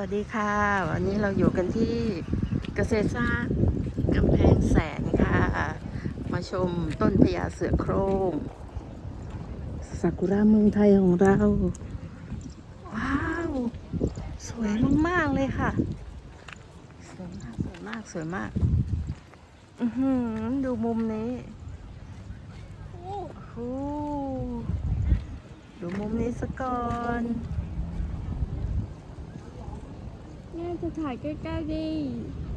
วัสดีค่ะ วันนี้เราอยู่กันที่เกษตรศาสตร์กำแพงแสนค่ะ มาชมต้นพญาเสือโคร่งซากุระเมืองไทยของเรา ว้าว สวยมาก ๆ เลยค่ะ สวยมาก สวยมาก สวยมาก อือหือดูมุมนี้โอ้โหดูมุมนี้สะก่อน แม่ จะถ่ายใกล้ๆดิ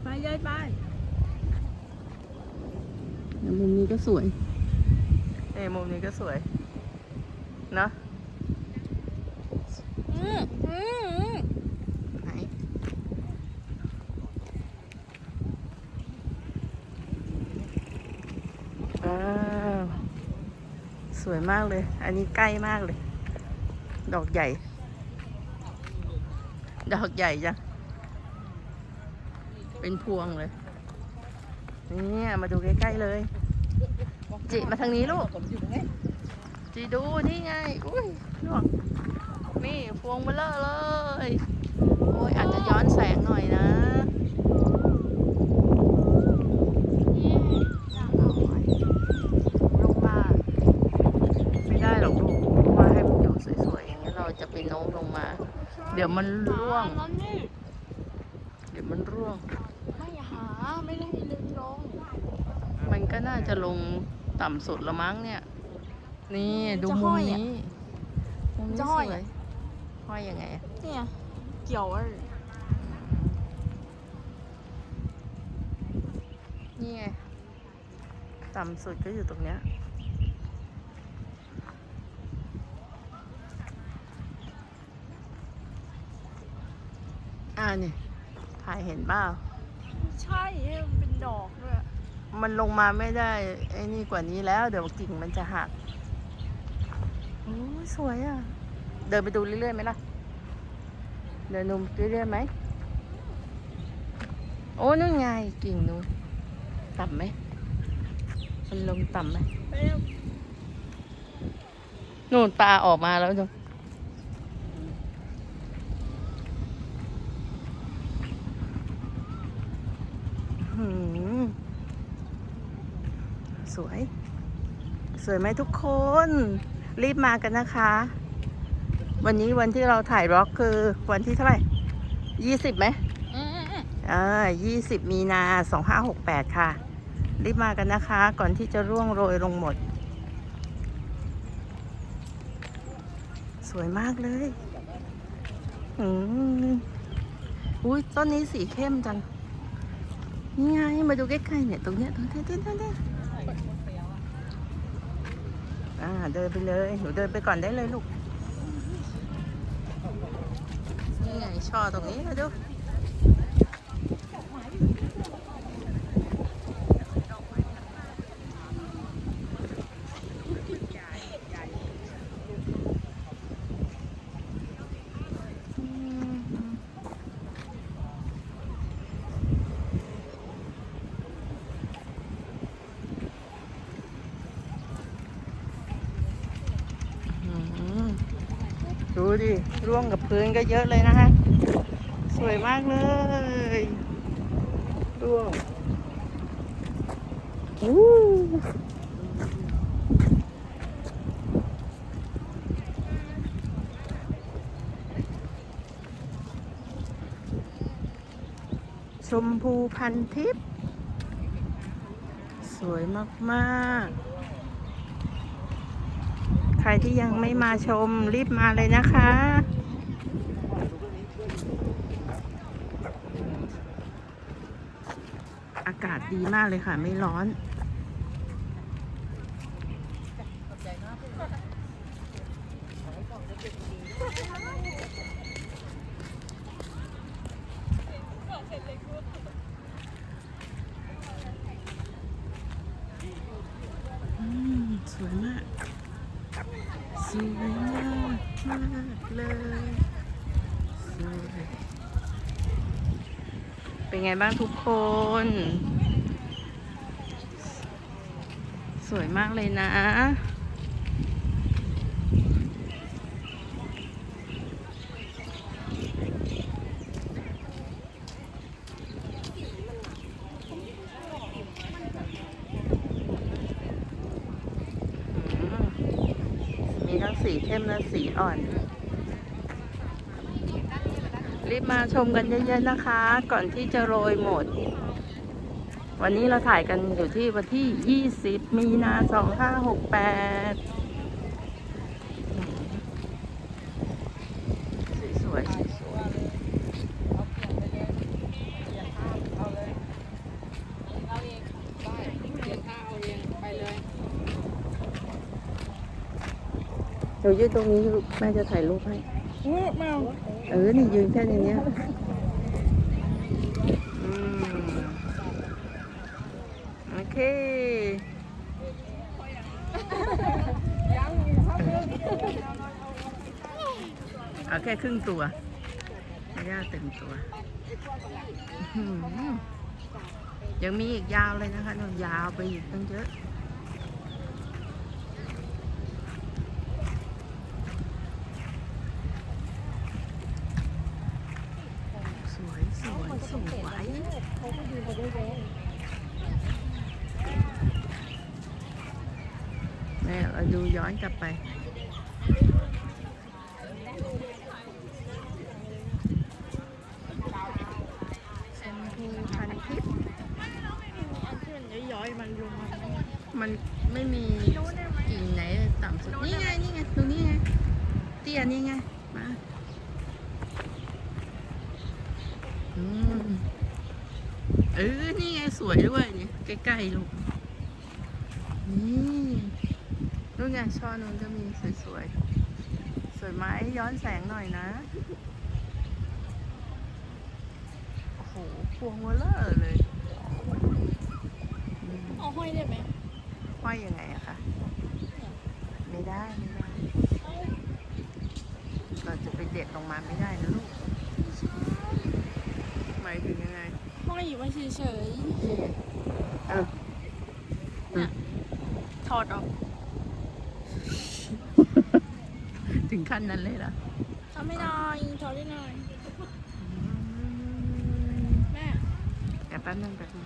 ไปยายไปแล้วมุมนี้ก็สวย เอ้มุมนี้ก็สวย นะอืมอืมไหนว้าวสวยมากเลย อันนี้ใกล้มากเลย ดอกใหญ่ ดอกใหญ่จ้ะ เป็นพวงเลยเนี่ยมาดูใกล้ๆเลย จิมาทางนี้ลูกจีดูนี่ไงอุ้ยล่วงนี่พวงมาเลอเลย โอ้ยอาจจะย้อนแสงหน่อยนะลงมาไม่ได้หรอกลูกเพราให้มันอยู่สวยๆอย่างนี้เราจะไปโน้มลงมา เดี๋ยวมันร่วง เดี๋ยวมันร่วง ไม่หาไม่ได้ให้ลึกลงมันก็น่าจะลงต่ำสุดละมั้งเนี่ย นี่ดูจะมุห้มอยอะนี้มุมนี้จะสห้วอยยอะห้อยยังไงอะเนี่ยเกี่ยวอะไรนี่ไงต่ำสุดก็อยู่ตรงเนี้ยอ่านี่ถ่ายเห็นเปล่า ใช่มันเป็นดอกด้วยมันลงมาไม่ได้ ไอ้นี่กว่านี้แล้ว เดี๋ยวกิ่งมันจะหักโอ้ยสวยอะ เดินไปดูเรื่อยๆไหมล่ะ เดินดูเรื่อยๆไหม โอ้นู่นไงกิ่งนู้นต่ำไหม มันลงต่ำไหมเปรี้ยวนู่นปลาออกมาแล้วจ้ะหืม สวย สวยไหมทุกคน รีบมากันนะคะ วันนี้วันที่เราถ่ายร็อกคือวันที่เท่าไหร่ยี่สิบไหมอืมอืมอืมอ่ายี่สิบมีนาสองห้าหกแปดค่ะ รีบมากันนะคะ ก่อนที่จะร่วงโรยลงหมด สวยมากเลยอืมอุ้ยต้นนี้สีเข้มจังนี่ไงมาดูใกล้ๆเนี่ยตรงเนี้ยตรงเนี้ยตรงเนี้ยตรงเนี้ย อ่าเดินไปเลย หนูเดินไปก่อนได้เลยลูก นี่ไงช่อตรงนี้นะดู ดิร่วงกับพื้นก็เยอะเลยนะคะ สวยมากเลยร่วงอู้ชมพูพันทิพย์สวยมาก ๆ รที่ยังไม่มาชมรีบมาเลยนะคะ อากาศดีมากเลยค่ะ ไม่ร้อน เป็นไงบ้างทุกคน สวยมากเลยนะ มีทั้งสีเข้มและสีอ่อน รีบมาชมกันเยอะๆนะคะ ก่อนที่จะโรยหมด วันนี้เราถ่ายกันอยู่ที่วันที่ 20 มีนา 2568 สวยๆสวยๆเรายืนตรงนี้แม่จะถ่ายรูปให้ เออ นี่ยืนแค่ในเนี้ยอืมโอเคเอาแค่ครึ่งตัวไม่ได้เต็มตัวอื้อหือยังมีอีกยาวเลยนะคะนยาวไปอีกตั้งเยอะ สวยส วยสวยแม่เราดูย้อนกลับไป ชมพูพันทิพย์อันที่มันย้อยๆมันลงมามันไม่มีกิ่งไหนต่ำสุด นี่ไง นี่ไง ตรงนี้ไง เตี้ยนี่ไง มา อืม เออ นี่ไงสวยด้วยนี่ใกล้ๆลูก นี่นู่นไงช่อนู้นก็มีสวยๆ สวยไหมย้อนแสงหน่อยนะ โอ้โหพวงเวลเลอร์เลยอืมเอาห้อยได้ไหมห้อยยังไงอะคะไม่ได้ไม่ได้ เราจะไปเด็ดลงมาไม่ได้นะลูกหมายถึงยังไง ห้อยอยู่ไว้เฉยอะๆถอดออก ถึงขั้นนั้นเลยเหรอทำไม่ได้ถอดได้หน่อย แม่แอบแป๊บนึงแป๊บนึง